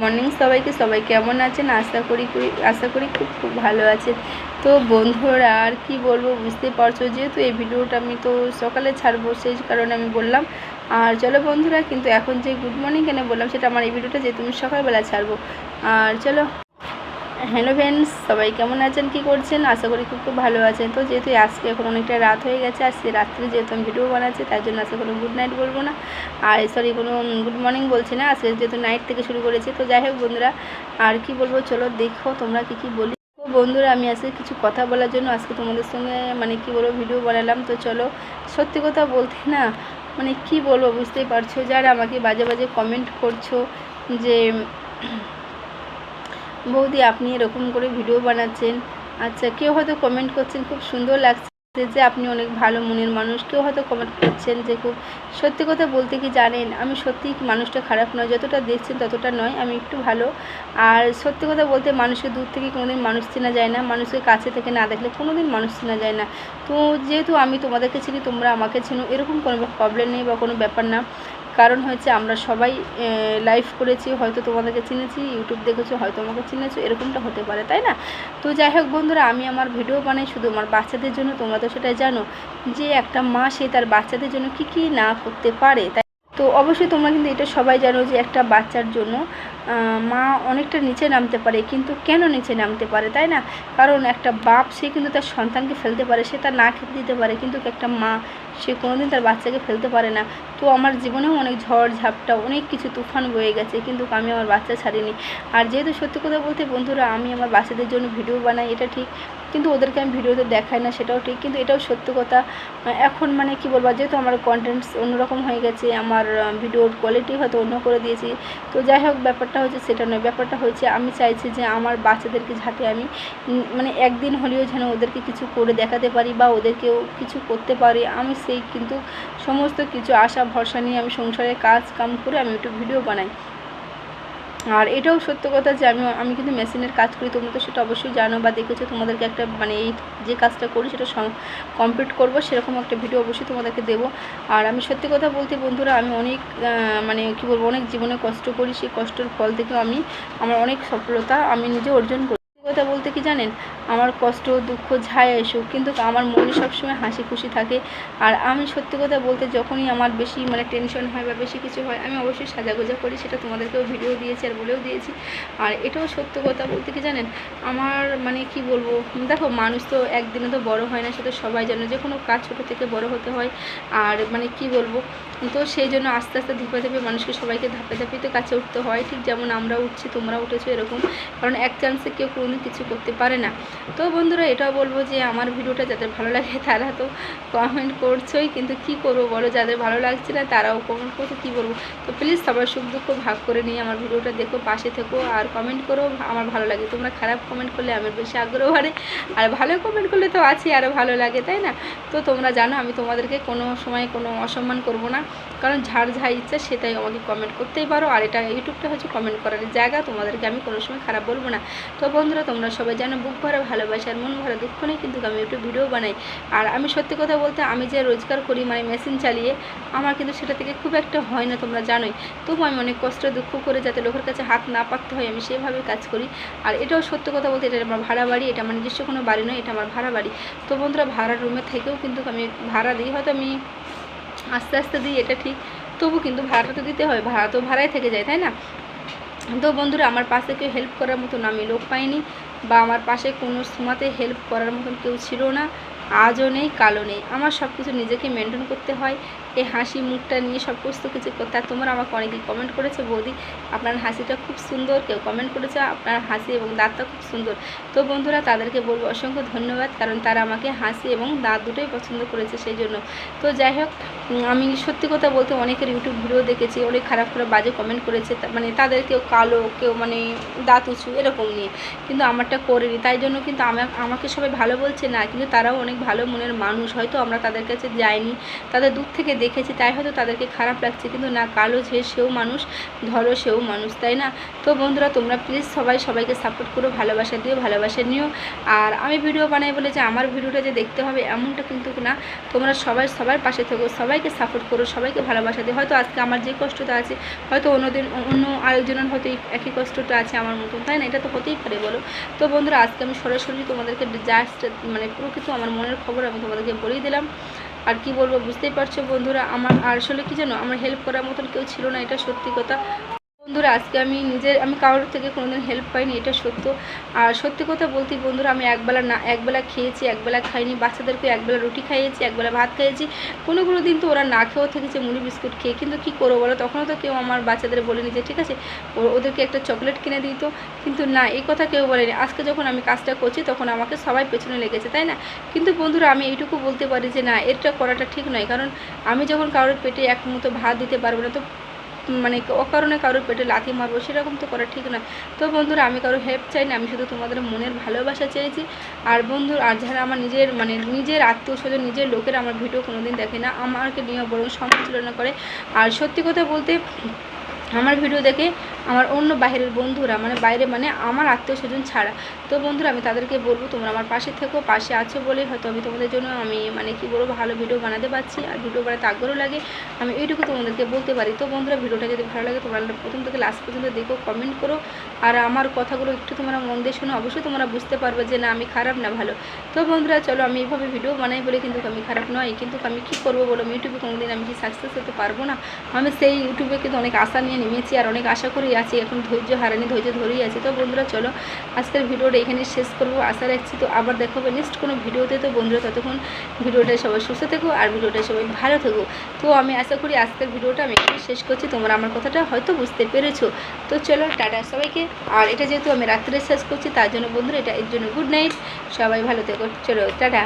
Morning সবাইকে, সবাই কেমন আছেন? আশা করি আশা করি খুব খুব ভালো আছে তো বন্ধুরা, আর কি বলব বুঝতে পারছ যেহেতু এই ভিডিওটা আমি তো সকালে ছাড়বো, সেই কারণে আমি বললাম। আর চলো বন্ধুরা, কিন্তু এখন যে গুড মর্নিং কেন বললাম, সেটা আমার এই ভিডিওটা যেহেতু আমি সকালবেলা ছাড়বো। আর চলো হ্যালো ফ্রেন্ডস, সবাই কেমন আছেন? কি করছেন? আশা করি খুব খুব ভালো আছেন। তো যেহেতু আজকে এখন অনেকটা রাত হয়ে গেছে আর সে রাত্রে যেহেতু আমি ভিডিও বানাচ্ছি, তার জন্য আজকে কোনো গুড নাইট বলব না। আর সরি কোনো গুড মর্নিং বলছি না, আজকে যেহেতু নাইট থেকে শুরু করেছি। তো যাই হোক বন্ধুরা, আর কি বলব? চলো দেখো তোমরা কি কি বলি। তো বন্ধুরা, আমি আজকে কিছু কথা বলার জন্য আজকে তোমাদের সঙ্গে মানে কি বলব ভিডিও বানালাম। তো চলো, সত্যি কথা বলতে না মানে কি বলব, বুঝতেই পারছ? যারা আমাকে বাজে বাজে কমেন্ট করছ যে বৌদি আপনি এরকম করে ভিডিও বানাচ্ছেন। আচ্ছা কেউ হয়তো কমেন্ট করছেন, খুব সুন্দর লাগছে যে আপনি অনেক ভালো মনের মানুষ। কেউ হয়তো কমেন্ট করছেন যে খুব সত্যি কথা বলতে কি জানেন, আমি সত্যি মানুষটা খারাপ নয়। যতটা দেখছেন ততটা নয়, আমি একটু ভালো। আর সত্যি কথা বলতে মানুষকে দূর থেকে কোনোদিন মানুষ চেনা যায় না। মানুষকে কাছে থেকে না দেখলে কোনোদিন মানুষ চেনা যায় না। তো যেহেতু আমি তোমাদেরকে চিনি, তোমরা আমাকে চিনো, এরকম কোনো প্রবলেম নেই বা কোনো ব্যাপার না। কারণ হচ্ছে আমরা সবাই লাইভ করেছি, হয়তো তোমাদেরকে চিনেছি ইউটিউব দেখেছ, হয়তো আমাকে চিনেছো, এরকমটা হতে পারে, তাই না? তো যাই হোক বন্ধুরা, আমি আমার ভিডিও বানাই শুধু আমার বাচ্চাদের জন্য, তোমরা তো সেটা জানো যে একটা মা, সে তার বাচ্চাদের জন্য কি কি না করতে পারে, তাই তো অবশ্যই তোমরা কিন্তু এটা সবাই জানো যে একটা বাচ্চার জন্য মা অনেকটা নিচে নামতে পারে, কিন্তু কেন নিচে নামতে পারে, তাই না? কারণ একটা বাপ, সে কিন্তু তার সন্তানকে ফেলতে পারে, সে তার না খেতে দিতে পারে, কিন্তু একটা মা সে কোনোদিন তার বাচ্চাকে ফেলতে পারে না। তো আমার জীবনেও অনেক ঝড়, ঝাপটা, অনেক কিছু তুফান বয়ে গেছে, কিন্তু আমি আমার বাচ্চা ছাড়িনি। আর যেহেতু সত্যি কথা বলতে বন্ধুরা, আমি আমার বাচ্চাদের জন্য ভিডিও বানাই, এটা ঠিক। কিন্তু ওদেরকে আমি ভিডিওতে দেখাই না, সেটাও ঠিক। কিন্তু এটাও সত্য কথা। এখন মানে কি বলব, যেহেতু আমার কন্টেন্টস অন্যরকম হয়ে গেছে, আমার ভিডিওর কোয়ালিটি হয়তো অন্য করে দিয়েছি। তো যাই হোক, ব্যাপারটা হচ্ছে সেটা নয়। ব্যাপারটা হচ্ছে আমি চাইছি যে আমার বাচ্চাদেরকে যাতে আমি মানে একদিন হলেও যেন ওদেরকে কিছু করে দেখাতে পারি বা ওদেরকেও কিছু করতে পারি। আমি সেই কিন্তু সমস্ত কিছু আশা, ভরসা নিয়ে আমি সংসারে কাজ কাম করে আমি একটু ভিডিও বানাই। আর এটাও সত্য কথা যে আমি আমি কিন্তু মেশিনের কাজ করি, তোমরা তো সেটা অবশ্যই জানো বা দেখেছ, তোমাদেরকে একটা মানে এই যে কাজটা করি সেটা কমপ্লিট করব, সেরকম একটা ভিডিও অবশ্যই তোমাদেরকে দেবো। আর আমি সত্যি কথা বলতে বন্ধুরা, আমি অনেক মানে কি বলব, অনেক জীবনে কষ্ট করি, সেই কষ্টের ফল থেকে আমি, আমার অনেক সফলতা আমি নিজে অর্জন করি। কথা বলতে কি জানেন? আমার কষ্ট, দুঃখ ঝায় এসুক কিন্তু আমার মনে সবসময় হাসি খুশি থাকে। আর আমি সত্যি কথা বলতে যখনই আমার বেশি মানে টেনশন হয় বা বেশি কিছু হয়, আমি অবশ্যই সাজাগোজা করি। সেটা তোমাদেরকেও ভিডিও দিয়েছি আর বলেও দিয়েছি। আর এটাও সত্য কথা বলতে কি জানেন? আমার মানে কি বলব? দেখো, মানুষ তো একদিনে তো বড় হয় না সেটা সবাই জানে। যে কোনো কাজ ছোটো থেকে বড় হতে হয়। আর মানে কি বলব? তো সেই জন্য আস্তে আস্তে ধাপে ধাপে মানুষকে সবাইকে ধাপে ধাপে তো কাছে উঠতে হয়। ঠিক যেমন আমরা উঠছি তোমরা উঠেছো এরকম। কারণ এক চান্সে কেউ কোনোদিন কিছু করতে পারে না। তো বন্ধুরা, এটাও বলব যে আমার ভিডিওটা যাদের ভালো লাগে তারা তো কমেন্ট করছোই, কিন্তু কি করব বলো? যাদের ভালো লাগছে না তারাও কমেন্ট করছে, কী বলব? তো প্লিজ সবার সুখ দুঃখ ভাগ করে নিয়ে আমার ভিডিওটা দেখো, পাশে থেকো আর কমেন্ট করো, আমার ভালো লাগে। তোমরা খারাপ কমেন্ট করলে আমার বেশি আগ্রহ বাড়ে, আর ভালো কমেন্ট করলে তো আছে আরও ভালো লাগে, তাই না? তো তোমরা জানো আমি তোমাদেরকে কোনো সময় কোনো অসম্মান করব না, কারণ যার যা ইচ্ছা সেটাই আমাকে কমেন্ট করতেই পারো, আর এটা ইউটিউবটা হচ্ছে কমেন্ট করার জায়গা, তোমাদেরকে আমি কোনো সময় খারাপ বলব না। তো বন্ধুরা তোমরা সবাই জানো বুক ভরা ভালোবাসা আর মন ভরা দুঃখ নেই, কিন্তু আমি একটু ভিডিও বানাই। আর আমি সত্যি কথা বলতে, আমি যে রোজগার করি মানে মেশিন চালিয়ে, আমার কিন্তু সেটা থেকে খুব একটা হয় না, তোমরা জানোই। তবু আমি অনেক কষ্ট, দুঃখ করে যাতে লোকের কাছে হাত না পাকতে হয়, আমি সেভাবে কাজ করি। আর এটাও সত্য কথা বলতে, এটা আমার ভাড়া বাড়ি, এটা আমার নিজস্ব কোনো বাড়ি নয়, এটা আমার ভাড়া বাড়ি। তো বন্ধুরা ভাড়া রুমে থেকেও কিন্তু আমি ভাড়া দিই, হয়তো আমি আস্তে আস্তে দিই, এটা ঠিক। তবু কিন্তু ভাড়াটা তো দিতে হয়, ভাড়া তো ভাড়াই থেকে যায়, তাই না? তো বন্ধুরা, আমার পাশে কেউ হেল্প করার মতন আমি লোক পাইনি বা আমার পাশে কোনো সময়তে হেল্প করার মতন কেউ ছিল না। আজও নেই কালো নেই। আমার সব কিছু নিজেকে মেনটেন করতে হয়। এই হাসি মুখটা নিয়ে সব সমস্ত কিছু করতে আর তোমরা আমাকে অনেকেই কমেন্ট করেছে, বৌদি। আপনার হাসিটা খুব সুন্দর, কেউ কমেন্ট করেছে, আপনার হাসি এবং দাঁতটা খুব সুন্দর। তো বন্ধুরা, তাদেরকে বলব অসংখ্য ধন্যবাদ, কারণ তারা আমাকে হাসি এবং দাঁত দুটোই পছন্দ করেছে সেই জন্য। তো যাই হোক আমি সত্যি কথা বলতে অনেকের ইউটিউব ভিডিও দেখেছি, অনেক খারাপ খারাপ, বাজে কমেন্ট করেছে। মানে তাদের কেউ কালো, কেউ মানে দাঁত উঁচু, এরকম নিয়ে। কিন্তু আমারটা করেনি, তাই জন্য কিন্তু আমা- আমাকে সবাই ভালো বলছে না, কিন্তু তারাও অনেক ভালো মনের মানুষ। হয়তো আমরা তাদের কাছে যাইনি, তাদের দূর থেকে দেখেছি, তাই হয়তো তাদেরকে খারাপ লাগছে। কিন্তু না, কালো যে সেও মানুষ, ধরো সেও মানুষ, তাই না? তো বন্ধুরা, তোমরা প্লিজ সবাই সবাইকে সাপোর্ট করো, ভালোবাসা দিও, ভালোবাসা নিও। আর আমি ভিডিও বানাই বলে যে, আমার ভিডিওটা যে দেখতে হবে এমনটা কিন্তু না। তোমরা সবাই সবার পাশে থেকো, সবাইকে সাপোর্ট করো, সবাইকে ভালোবাসা দিও। হয়তো আজকে আমার যে কষ্টটা আছে, হয়তো অন্যদিন অন্য আরেকজনের হয়তো একই কষ্টটা আছে আমার মতন, তাই না? এটা তো হতেই পারে, বলো। তো বন্ধুরা, আজকে আমি সরাসরি তোমাদেরকে জাস্ট মানে প্রকৃত আমার মনের খবর আমি তোমাদেরকে বলেই দিলাম। আর কি বলব, বুঝতেই পারছ বন্ধুরা, আমার আসলে কি জানো, আমার হেল্প করার মতন কেউ ছিল না, এটা সত্যি কথা। বন্ধুরা, আজকে আমি নিজের, আমি কারোর থেকে কোনোদিন হেল্প পাইনি, এটা সত্য। আর সত্যি কথা বলতে বন্ধুরা, আমি একবেলা না, একবেলা খেয়েছি, একবেলা খাইনি, বাচ্চাদেরকে একবেলা রুটি খাইয়েছি, একবেলা ভাত খাইয়েছি। কোনো কোনো দিন তো ওরা না খেয়েও থেকেছে, মুড়ি বিস্কুট খেয়ে। কিন্তু কী করব বলো? তখনও তো কেউ আমার বাচ্চাদের বলেনি যে, ঠিক আছে ওদেরকে একটা চকলেট কিনে দিত কিন্তু না, এই কথা কেউ বলেনি। আজকে যখন আমি কাজটা করছি, তখন আমাকে সবাই পেছনে লেগেছে, তাই না? কিন্তু বন্ধুরা, আমি এইটুকু বলতে পারি যে, না এটা করাটা ঠিক নয়। কারণ আমি যখন কারোর পেটে এক মুঠো ভাত দিতে পারব না, তো মানে অকারণে কারোর পেটে লাথি মারবো সেরকম তো করা ঠিক নয়। তো বন্ধুরা, আমি কারও হেল্প চাই না, আমি শুধু তোমাদের মনের ভালোবাসা চেয়েছি আর বন্ধু আর যারা আমার নিজের মানে নিজের আত্মীয় স্বজন নিজের লোকের আমার ভিডিও কোনোদিন দেখে না, আমাকে নিয়ে বরং সমালোচনা করে। আর সত্যি কথা বলতে আমার ভিডিও দেখে আমার অন্য বাইরের বন্ধুরা মানে বাইরে মানে আমার আত্মীয় স্বজন ছাড়া। তো বন্ধুরা, আমি তাদেরকে বলব, তোমরা আমার পাশে থেকো, পাশে আছো বলে হয়তো আমি তোমাদের জন্য আমি মানে কি বলব, ভালো ভিডিও বানাতে পারছি। আর ভিডিও বানাতে আগ্রহ লাগে। আমি এইটুকু তোমাদেরকে বলতে পারি। তো বন্ধুরা, ভিডিওটা যদি ভালো লাগে, তোমরা প্রথম থেকে লাস্ট পর্যন্ত দেখো কমেন্ট করো। আর আমার কথাগুলো একটু তোমরা মন দিয়ে শোনো। অবশ্যই তোমরা বুঝতে পারবে যে না, আমি খারাপ না ভালো। তো বন্ধুরা, চলো আমি এইভাবে ভিডিও বানাই বলে কিন্তু আমি খারাপ নয়। কিন্তু আমি কি করব বলো? ইউটিউবে কোনোদিন আমি কি সাকসেস হতে পারব না? আমি সেই ইউটিউবে কিন্তু অনেক আশা নিয়ে নেমেছি আর অনেক আশা করেই আছি। এখন ধৈর্য হারানি, ধৈর্য ধরেই আছি। তো বন্ধুরা, চলো আজকের ভিডিওটা এখানে শেষ করব। আশা রাখছি তো আবার দেখাবো নেক্সট কোনো ভিডিওতে। তো বন্ধুরা, ততক্ষণ ভিডিওটা সবাই সুস্থ থেকো আর ভিডিওটা সবাই ভালো থেকো। তো আমি আশা করি আজকের ভিডিওটা আমি এখানে শেষ করছি। তোমরা আমার কথাটা হয়তো বুঝতে পেরেছ। তো চলো, টাটা সবাইকে। আর এটা যেহেতু আমি রাত্রে শেষ করছি, তার জন্য বন্ধুরা, এটা এর জন্য গুড নাইট সবাই ভালো থেকো। চলো, টাটা।